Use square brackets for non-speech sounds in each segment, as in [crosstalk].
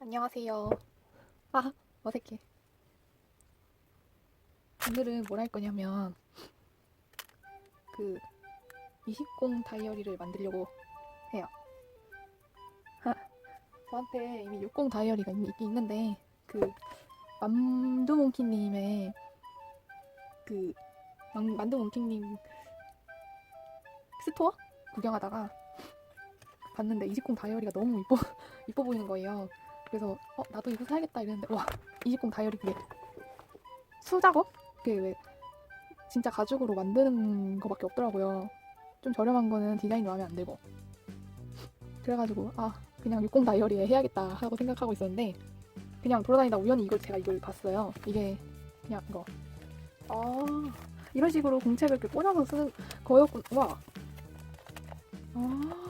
안녕하세요. 아, 어색해. 오늘은 뭘 할 거냐면, 그, 20공 다이어리를 만들려고 해요. 저한테 이미 60 다이어리가 이미 있긴 있는데, 그, 만두몽키님의, 그, 만- 만두몽키님 스토어? 구경하다가 봤는데 20공 다이어리가 너무 이뻐, [laughs] 이뻐 보이는 거예요. 그래서 어 나도 이거 사야겠다 이랬는데 와 20공 다이어리 그게 수작업? 그게 왜 진짜 가죽으로 만드는 거밖에 없더라고요. 좀 저렴한 거는 디자인이 마음에 안 들고 그래가지고 아 그냥 60 다이어리에 해야겠다 하고 생각하고 있었는데 그냥 돌아다니다 우연히 이걸 제가 이걸 봤어요. 이게 그냥 이거 아 이런 식으로 공책을 이렇게 꽂아서 쓰는 거였군 와. 아,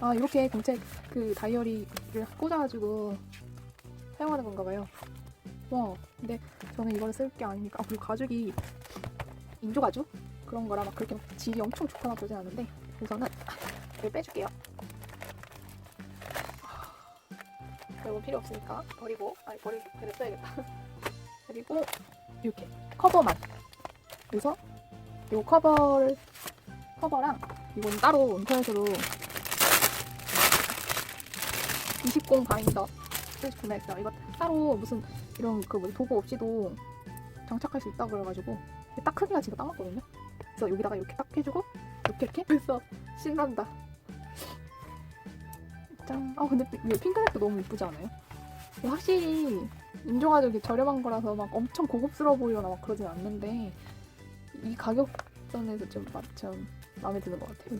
아 이렇게 공책 그 다이어리를 꽂아가지고 사용하는 건가 봐요. 와, 근데 저는 이거를 쓸게 아니니까. 아, 그리고 가죽이 인조 가죽 그런 거라 막 그렇게 막 질이 엄청 좋거나 그러진 않은데 우선은 이걸 빼줄게요. 이거 필요 없으니까 버리고, 아니 버리 그래 써야겠다. [laughs] 그리고 이렇게 커버만. 그래서 이 커버를 커버랑 이건 따로 인터넷으로 20공 바인더 그래서 구매했어요. 이거 따로 무슨 이런 그 뭐지 도구 없이도 장착할 수 있다고 그래가지고 딱 크기가 진짜 딱 맞거든요. 그래서 여기다가 이렇게 딱 해주고 이렇게 이렇게 그래서 [laughs] 신난다. 짠. 아 근데 피- 이게 핑크색도 너무 이쁘지 않아요? 확실히 인조가죽이 저렴한 거라서 막 엄청 고급스러워 보이거나 막 그러진 않는데 이 가격선에서 좀, 마- 좀 마음에 드는 것 같아요.